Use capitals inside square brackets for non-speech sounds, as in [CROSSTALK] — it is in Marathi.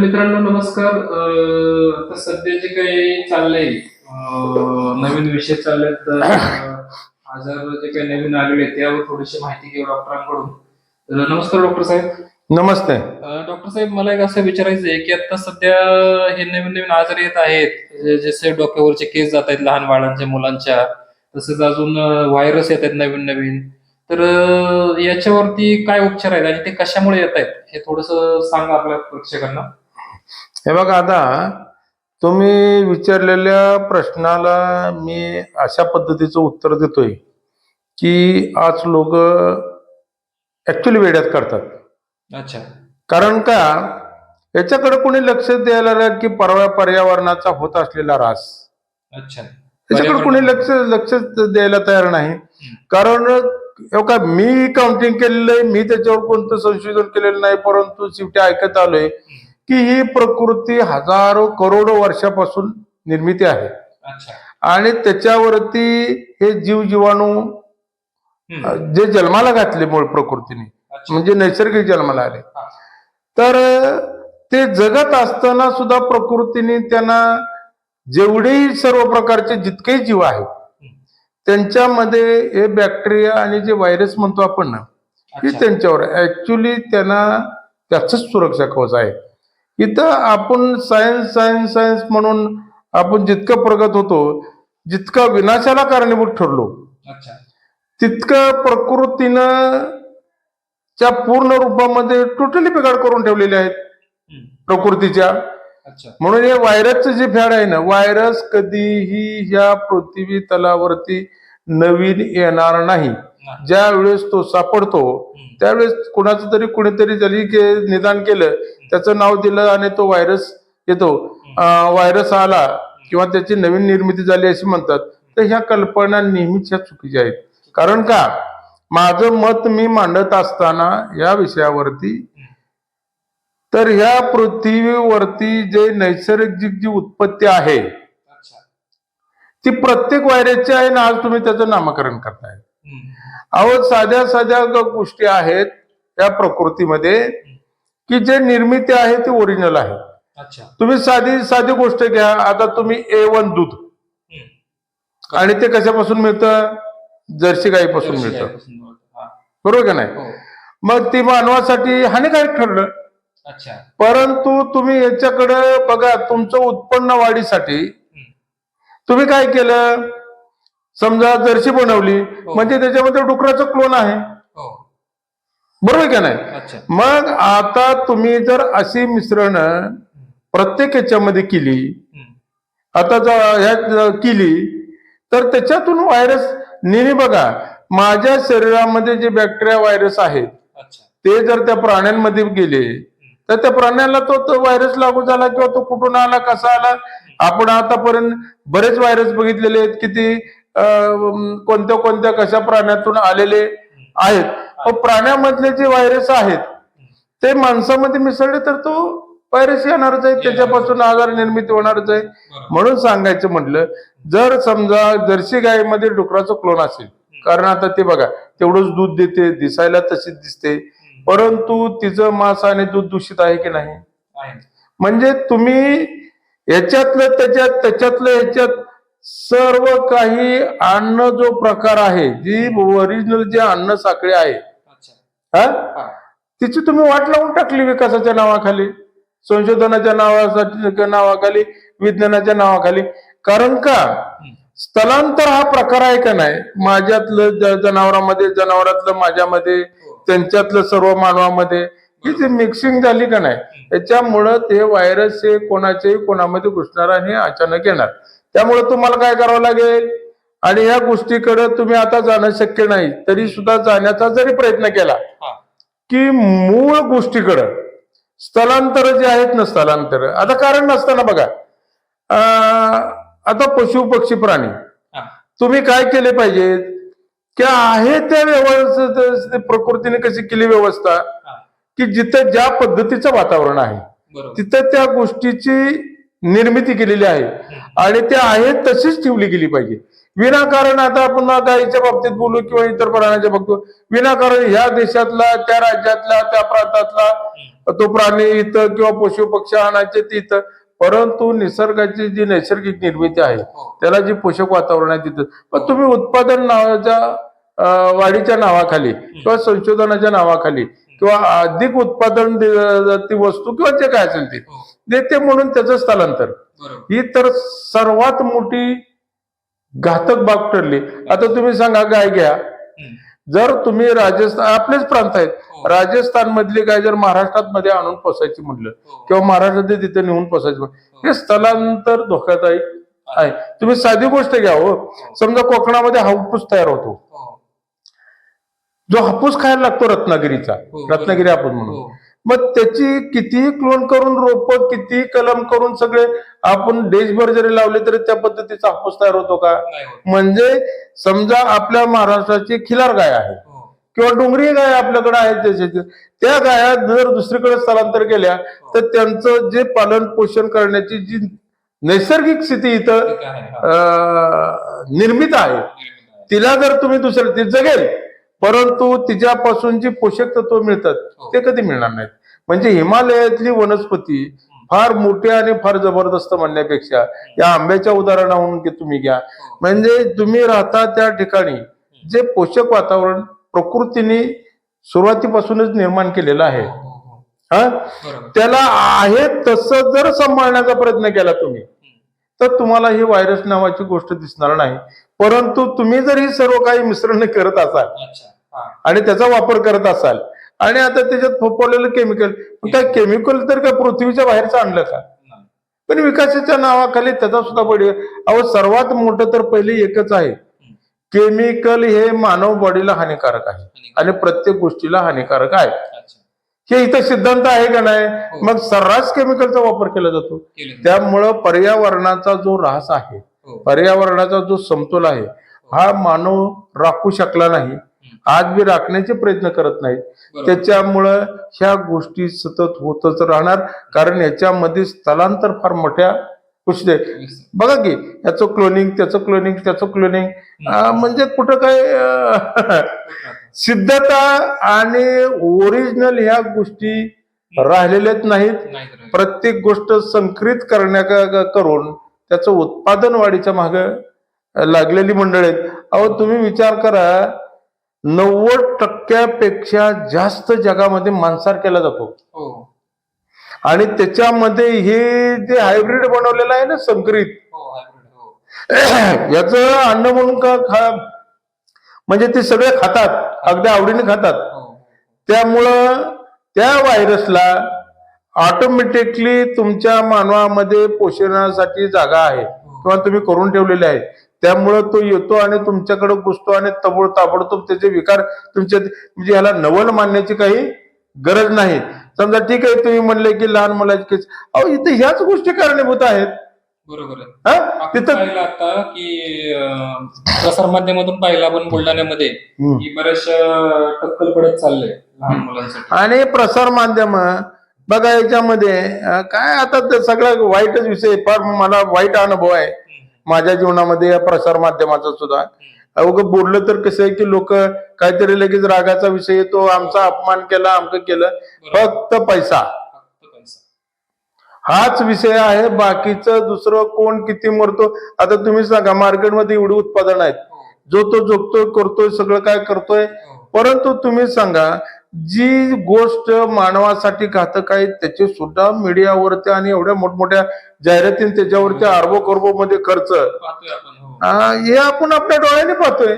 मित्रांनो नमस्कार. आता सध्या जे काही चाललंय नवीन विषय चालले तर आजार जे काही नवीन आलेले आहेत, त्यावर थोडीशी माहिती घेऊ डॉक्टरांकडून. तर नमस्कार डॉक्टर साहेब. नमस्ते. डॉक्टर साहेब मला एक असं विचारायचं आहे की आता सध्या हे नवीन नवीन आजार येत आहेत जसे डोक्यावरचे केस जात आहेत लहान बाळांच्या मुलांच्या तसंच अजून व्हायरस येत आहेत नवीन नवीन. तर याच्यावरती काय उपचार आहेत आणि ते कशामुळे येत आहेत हे थोडस सांगा आपल्या प्रेक्षकांना. हे बघा आता तुम्ही विचारलेल्या प्रश्नाला मी अशा पद्धतीचं उत्तर देतोय की आज लोक ऍक्च्युली वेड्यात करतात. अच्छा. कारण का? याच्याकडे कोणी लक्ष द्यायला की परवा पर्यावरणाचा होत असलेला ऱ्हास. अच्छा. त्याच्याकडे कोणी लक्ष लक्ष द्यायला तयार नाही. कारण का मी काउंटिंग केलेलं आहे मी त्याच्यावर कोणतं संशोधन केलेलं नाही परंतु शेवटी ऐकत आलोय. की ही प्रकृती हजारो करोडो वर्षापासून निर्मिती आहे. आणि त्याच्यावरती हे जीव जीवाणू जे जन्माला घातले मूळ प्रकृतीने. म्हणजे नैसर्गिक जन्माला आले. तर ते जगत असताना सुद्धा प्रकृतीने त्यांना जेवढेही सर्व प्रकारचे जितकेही जीव आहेत त्यांच्यामध्ये हे बॅक्टेरिया आणि जे व्हायरस म्हणतो आपण ना हे. त्यांच्यावर. ऍक्च्युली त्यांना त्याच सुरक्षा कवच आहे. इथं आपण सायन्स सायन्स सायन्स म्हणून आपण जितकं प्रगत होतो जितका विनाशाला कारणीभूत ठरलो तितकं प्रकृतीनं त्या पूर्ण रूपामध्ये टोटली बिघाड करून ठेवलेले आहेत. प्रकृतीच्या अच्छा म्हणून हे व्हायरसचं जे फॅड आहे ना व्हायरस कधीही ह्या पृथ्वी तलावरती नवीन येणार नाही. ज्या वेळेस तो सापडतो. त्यावेळेस कुणाचं तरी कुणीतरी जरी के- निदान केलं त्याचं नाव दिलं आणि तो व्हायरस येतो. व्हायरस आला किंवा त्याची नवीन निर्मिती झाली अशी म्हणतात तर ह्या कल्पना नेहमीच ह्या चुकीच्या आहेत. कारण का? माझं मत मी मांडत असताना या विषयावरती तर ह्या पृथ्वीवरती जे नैसर्गिक जी उत्पत्ती आहे ती प्रत्येक व्हायरसची आहे ना आज तुम्ही त्याचं नामकरण करताय. अहो साध्या साध्या गोष्टी आहेत या प्रकृतीमध्ये की जे निर्मिती आहे ती ओरिजिनल आहे. तुम्ही साधी साधी गोष्ट घ्या आता तुम्ही ए वन दूध. आणि ते कशापासून मिळतं? जर्सी गाईपासून मिळतं. बरोबर का नाही? हो. मग ती मानवासाठी हानिकारक ठरलं. परंतु तुम्ही याच्याकडे बघा तुमचं उत्पन्न वाढीसाठी. तुम्ही काय केलं? समजा जर्सी बनवली म्हणजे त्याच्यामध्ये डुकराचं क्लोन आहे. हो. बरोबर का नाही? मग आता तुम्ही जर अशी मिश्रण प्रत्येक याच्यामध्ये केली. आता जर ह्यात केली तर त्याच्यातून व्हायरस नेहमी बघा माझ्या शरीरामध्ये जे बॅक्टेरिया व्हायरस आहेत ते जर त्या प्राण्यांमध्ये गेले तर त्या प्राण्याला तो तो व्हायरस लागू झाला किंवा तो कुठून आला कसा आला? आपण आतापर्यंत बरेच व्हायरस बघितलेले आहेत की ते अं, कोणत्या कोणत्या कशा प्राण्यातून आलेले आहेत. प्राण्यामधले जे व्हायरस आहेत ते माणसामध्ये मिसळले तर तो व्हायरस येणारच आहे त्याच्यापासून आजार निर्मिती होणारच आहे. म्हणून सांगायचं म्हटलं जर समजा जर्सी गायीमध्ये डुकराचं क्लोन असेल कारण आता ते बघा तेवढंच दूध देते दिसायला तशीच दिसते परंतु तिचं मांस आणि दूध दूषित आहे की नाही? म्हणजे तुम्ही याच्यातलं त्याच्यात त्याच्यातलं याच्यात सर्व काही अन्न जो प्रकार आहे जी ओरिजिनल जे अन्न साखळी आहे हा? हा. तिची तुम्ही वाट लावून टाकली विकासाच्या नावाखाली संशोधनाच्या नावासाठी नावाखाली विज्ञानाच्या नावाखाली. कारण का. स्थलांतर हा प्रकार आहे का नाही? माझ्यातलं जनावरांमध्ये जनावरातलं माझ्यामध्ये त्यांच्यातलं सर्व मानवामध्ये ही जी मिक्सिंग झाली का नाही? त्याच्यामुळं ते व्हायरस हे कोणाच्याही कोणामध्ये घुसणार आणि अचानक येणार. त्यामुळे तुम्हाला काय करावं लागेल? आणि या गोष्टीकडे तुम्ही आता जाणं शक्य नाही तरी सुद्धा जाण्याचा जरी प्रयत्न केला की मूळ गोष्टीकडं स्थलांतर जे आहेत ना स्थलांतर आता कारण नसताना बघा आता पशु पक्षी प्राणी तुम्ही काय केले पाहिजेत की आहे त्या व्यवस्था प्रकृतीने कशी केली व्यवस्था? की जिथं ज्या पद्धतीचं वातावरण आहे तिथं त्या गोष्टीची निर्मिती केलेली आहे. आणि ते आहे तशीच ठेवली गेली पाहिजे. विनाकारण आता आपण गायीच्या बाबतीत बोलू किंवा इतर प्राण्याच्या बाबतीत विनाकारण ह्या देशातला त्या राज्यातला त्या प्रांतातला तो प्राणी इथं किंवा पशु पक्षी आणायचे तिथं परंतु निसर्गाची जी नैसर्गिक निर्मिती आहे हो. त्याला जी पोषक वातावरण आहे तिथं. पण तुम्ही उत्पादन नावाच्या वाढीच्या नावाखाली किंवा संशोधनाच्या नावाखाली किंवा अधिक उत्पादन ती वस्तू किंवा जे काय असेल ते हो. देते म्हणून त्याचं स्थलांतर ही तर सर्वात मोठी घातक बाब ठरली आता तुम्ही सांगा गाय घ्या. जर तुम्ही राजस्थान आपलेच प्रांत आहेत हो. राजस्थान मधली गाय जर महाराष्ट्रात मध्ये आणून पोसायची म्हटलं हो. किंवा महाराष्ट्रात तिथे नेऊन पोसायचं म्हटलं, हे स्थलांतर धोकादायक आहे तुम्ही साधी गोष्ट घ्या हो समजा कोकणामध्ये हापूस तयार होतो हो. जो हापूस खायला लागतो रत्नागिरीचा हो, रत्नागिरी हापूस म्हणून हो. मग त्याची कितीही क्लोन करून रोप कितीही कलम करून सगळे आपण देशभर जरी लावले तरी त्या पद्धतीचा हापूस तयार होतो का. म्हणजे समजा आपल्या महाराष्ट्राची खिलार गाय आहे हो. किंवा डोंगरी गाय आपल्याकडे आहेत त्या गाया जर दुसरीकडे स्थलांतर केल्या तर त्यांचं जे पालन पोषण करण्याची जी नैसर्गिक स्थिती इथं. हा. निर्मित आहे. तिला जर तुम्ही दुसरं ती जगेल परंतु तिच्यापासून जी पोषक तत्व मिळतात हो. ते कधी मिळणार नाहीत म्हणजे हिमालयातली वनस्पती फार मोठी आणि फार जबरदस्त म्हणण्यापेक्षा या आंब्याच्या उदाहरणावरून की तुम्ही घ्या. म्हणजे तुम्ही राहता त्या ठिकाणी जे पोषक वातावरण प्रकृतीने सुरुवातीपासूनच निर्माण केलेलं आहे हो, हो, हो. त्याला आहे तसं जर सांभाळण्याचा प्रयत्न केला तुम्ही तर तुम्हाला ही व्हायरस नावाची गोष्ट दिसणार नाही. परंतु तुम्ही जर ही सर्व काही मिश्रण करत असाल अच्छा हा. आणि त्याचा वापर करत असाल आणि आता त्याच्यात फोपवलेलं केमिकल त्या केमिकल तर काय पृथ्वीच्या बाहेरचं आणलं का. पण विकासाच्या नावाखाली त्याचा सुद्धा बळी अहो सर्वात मोठं तर पहिले एकच आहे. केमिकल हे मानव बॉडीला हानिकारक आहे. आणि प्रत्येक गोष्टीला हानिकारक आहे. हे इथं सिद्धांत आहे का नाही? हो. मग सर्रास केमिकलचा वापर केला जातो. त्यामुळं पर्यावरणाचा जो ऱ्हास आहे हो. पर्यावरणाचा जो समतोल आहे हा. मानव राखू शकला नाही. आज बी राखण्याचे प्रयत्न करत नाहीत. त्याच्यामुळं ह्या गोष्टी सतत होतच राहणार. कारण याच्यामध्ये स्थलांतर फार मोठ्या गोष्टी. बघा की याचं क्लोनिंग त्याचं क्लोनिंग त्याचं क्लोनिंग म्हणजे कुठं काय सिद्धता आणि ओरिजिनल ह्या गोष्टी राहिलेल्याच नाहीत. प्रत्येक गोष्ट संकरित करण्या करून त्याचं उत्पादन वाढीच्या माग लागलेली मंडळ आहेत. अहो तुम्ही विचार करा नव्वद टक्क्यापेक्षा जास्त जगामध्ये मांसाहार केला जातो. हो. आणि त्याच्यामध्ये हे जे हायब्रिड बनवलेलं आहे ना संकरित. हो हो. [CLEARS THROAT] याचं अन्न म्हणून का खा म्हणजे ते सगळे खातात अगदी आवडीने खातात. हो. त्यामुळं त्या व्हायरसला ऑटोमॅटिकली तुमच्या मानवामध्ये पोषणासाठी जागा आहे किंवा तुम्ही करून ठेवलेले आहे. त्यामुळं तो येतो आणि तुमच्याकडे घुसतो आणि तबोड ताबडतोब त्याचे विकार तुमच्या म्हणजे याला नवल मानण्याची काही गरज नाही. समजा ठीक आहे तुम्ही म्हणले की लहान मुलाची केस अहो इथे ह्याच गोष्टी कारणीभूत आहेत. बरोबर आहे. आपण तिथं पाहिलं आता की अं, प्रसारमाध्यमातून पाहिलं आपण बुलढाण्यामध्ये. की बऱ्याचशा टक्कल पडत चाललंय लहान मुलांसाठी. आणि प्रसार माध्यम बघा याच्यामध्ये काय आता ते सगळा वाईटच विषय. फार मला वाईट अनुभव आहे. माझ्या जीवनामध्ये या प्रसार माध्यमाचा सुद्धा. अवघं बोललं तर कसं आहे की लोक काहीतरी लगेच रागाचा विषय येतो. आमचा अपमान केला आमचं केलं. फक्त पैसा. हाच विषय आहे. बाकीचं दुसरं कोण किती मरतो आता तुम्ही सांगा मार्केटमध्ये एवढी उत्पादन आहेत. जो तो जोगतोय करतोय सगळं काय करतोय. परंतु तुम्ही सांगा जी गोष्ट मानवासाठी घातक आहे त्याचे सुद्धा मीडियावरती आणि एवढ्या मोठमोठ्या जाहिराती त्याच्यावरती अर्बो कर्बो मध्ये खर्च हो हे आपण आपल्या डोळ्याने पाहतोय.